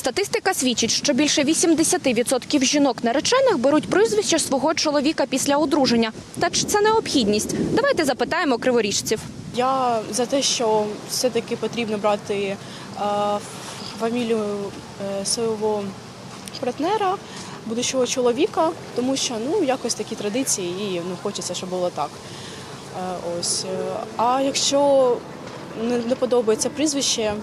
Статистика свідчить, що більше 80% жінок наречених беруть прізвище свого чоловіка після одруження. Та чи це необхідність? Давайте запитаємо криворіжців. Я за те, що все-таки потрібно брати е, фамілію е, свого партнера, будущого чоловіка, тому що ну якось такі традиції і ну хочеться, щоб було так. Е, ось. А якщо не подобається прізвище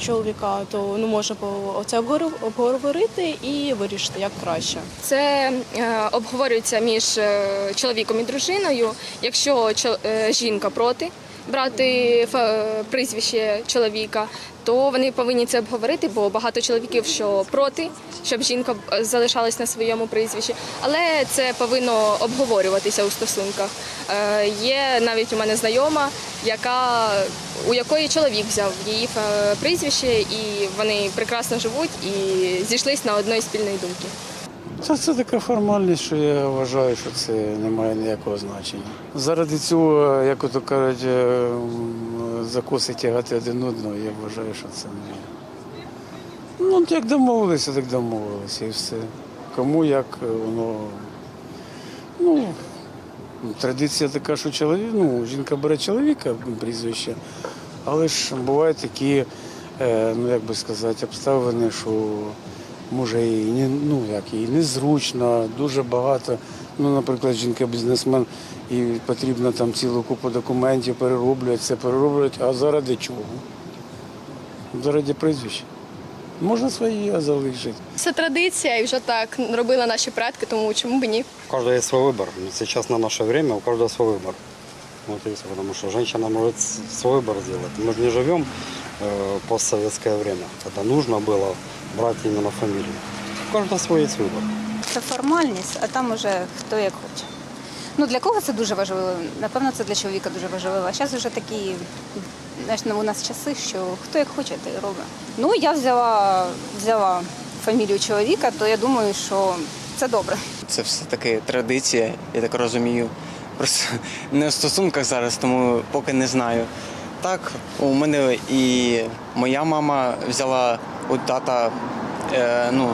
чоловіка, то ну можна по- це обговорити і вирішити як краще. Це е, обговорюється між е, чоловіком і дружиною. Якщо чо- е, жінка проти брати фа- прізвище чоловіка, то вони повинні це обговорити, бо багато чоловіків, що проти, щоб жінка е, залишалась на своєму прізвищі. Але це повинно обговорюватися у стосунках. Е, Є навіть у мене знайома, яка у якої чоловік взяв її е, прізвище, і вони прекрасно живуть і зійшлись на одної спільної думки. Це, це така формальність, що я вважаю, що це не має ніякого значення. Заради цього, як ото кажуть, е, м, закоси тягати один одного, я вважаю, що це не. Ну, як домовилися, так домовилися і все. Кому як е, воно. Ну, традиція така, що чоловік, ну, жінка бере чоловіка прізвище, але ж бувають такі, е, ну як би сказати, обставини, що може і не, ну, як, і незручно, дуже багато. Ну, наприклад, жінка-бізнесмен і потрібно там цілу купу документів перероблюють, це перероблюють, а заради чого? Заради прізвища. Можна своє залишити. Це традиція, і вже так робили наші предки, тому чому б і ні? У каждого есть свой выбор. Сейчас на наше время у каждого свой выбор. Вот и всё, потому что женщина может с- свой выбор сделать. Мы же не живем э, постсоветское время, когда нужно было брать именно фамилию. У каждого свой есть выбор. Це формальність, а там уже хто як хоче. Ну для кого це дуже важливо? Напевно, це для чоловіка дуже важливо. А зараз вже такі, знаєш, ну, у нас часи, що хто як хоче, те й робить. Ну, я взяла, взяла фамілію чоловіка, то я думаю, що це добре. Це все-таки традиція, я так розумію. Просто не в стосунках зараз, тому поки не знаю. Так, у мене і моя мама взяла у тата е, ну,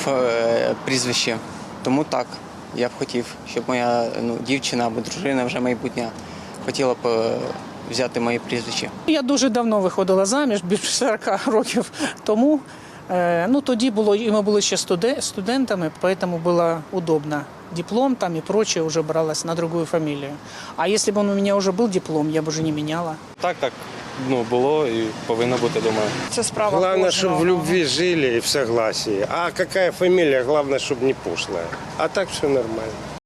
ф, е, прізвище. Тому так, я б хотів, щоб моя ну, дівчина або дружина вже майбутня хотіла б е, взяти моє прізвище. Я дуже давно виходила заміж, більше 40 років тому. Е, Ну, тоді було, і ми були ще студе- студентами, поэтому было удобно. Диплом там и прочее уже бралось на другую фамилию. А если бы он у меня уже был диплом, я бы уже не меняла. Так, так ну, було і повинно бути, думаю. Це справа Главное, щоб в любви жили і в согласии. А яка фамілія, головне, щоб не пошлая. А так все нормально.